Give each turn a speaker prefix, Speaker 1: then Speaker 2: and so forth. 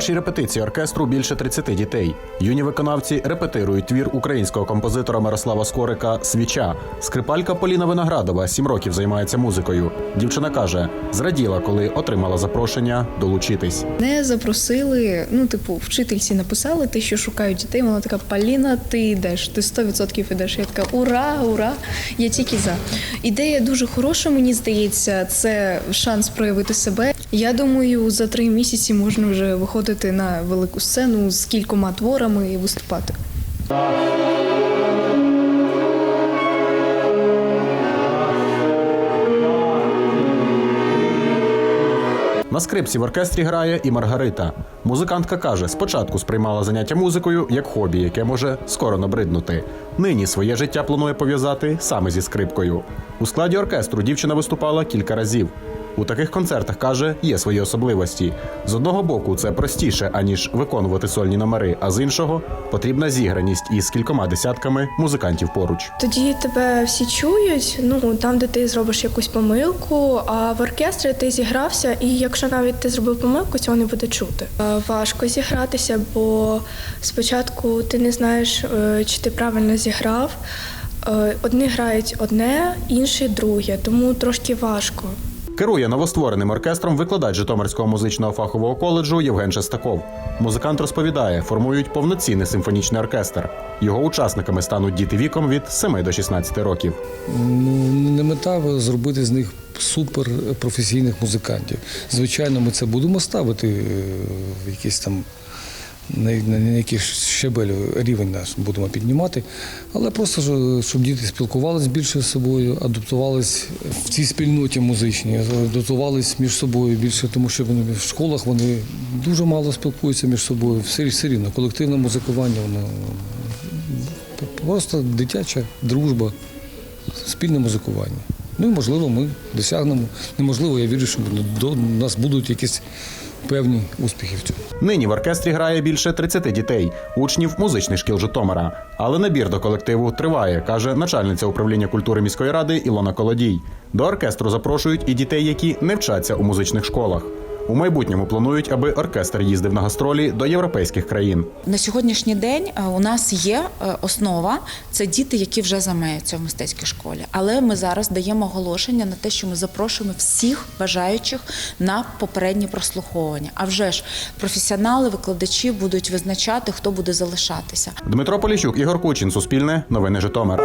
Speaker 1: першій репетиції оркестру більше 30 дітей. Юні виконавці репетирують твір українського композитора Мирослава Скорика Свіча. Скрипалька Поліна Виноградова сім років займається музикою. Дівчина каже, зраділа, коли отримала запрошення долучитись.
Speaker 2: Не запросили, ну, типу, вчительці написали те, що шукають дітей. Вона така Поліна, ти йдеш, ти 100% йдеш. Я така ура, ура! Я тільки за. Ідея дуже хороша, мені здається. Це шанс проявити себе. Я думаю, за три місяці можна вже виходити на велику сцену з кількома творами і виступати.
Speaker 1: На скрипці в оркестрі грає і Маргарита. Музикантка каже, спочатку сприймала заняття музикою як хобі, яке може скоро набриднути. Нині своє життя планує пов'язати саме зі скрипкою. У складі оркестру дівчина виступала кілька разів. У таких концертах каже, є свої особливості. З одного боку, це простіше аніж виконувати сольні номери, а з іншого потрібна зіграність із кількома десятками музикантів поруч.
Speaker 3: Тоді тебе всі чують, ну там, де ти зробиш якусь помилку, а в оркестрі ти зігрався, і якщо навіть ти зробив помилку, цього не буде чути. Е, Важко зігратися, бо спочатку ти не знаєш, е, чи ти правильно зіграв. Е, Одні грають одне, інші друге, тому трошки важко.
Speaker 1: Керує новоствореним оркестром викладач Житомирського музичного фахового коледжу Євген Шестаков. Музикант розповідає, формують повноцінний симфонічний оркестр. Його учасниками стануть діти віком від 7 до 16 років.
Speaker 4: Ну, не мета зробити з них суперпрофесійних музикантів. Звичайно, ми це будемо ставити е, в якісь там на, якийсь щебель рівень наш будемо піднімати, але просто щоб діти спілкувалися більше з собою, адаптувались в цій спільноті музичній, адаптувались між собою більше, тому що вони в школах вони дуже мало спілкуються між собою. Все, все рівно колективне музикування, воно просто дитяча дружба спільне музикування. Ну і можливо, ми досягнемо. Неможливо, я вірю, що до нас будуть якісь певні успіхи в цьому.
Speaker 1: Нині в оркестрі грає більше 30 дітей, учнів музичних шкіл Житомира. Але набір до колективу триває, каже начальниця управління культури міської ради Ілона Колодій. До оркестру запрошують і дітей, які не вчаться у музичних школах. У майбутньому планують, аби оркестр їздив на гастролі до європейських країн.
Speaker 5: На сьогоднішній день е, у нас є е, основа це діти, які вже займаються в мистецькій школі. Але ми зараз даємо оголошення на те, що ми запрошуємо всіх бажаючих на попереднє прослуховування. А вже ж професіонали, викладачі будуть визначати, хто буде залишатися.
Speaker 1: Дмитро Поліщук, Ігор Кучин, Суспільне, Новини Житомир.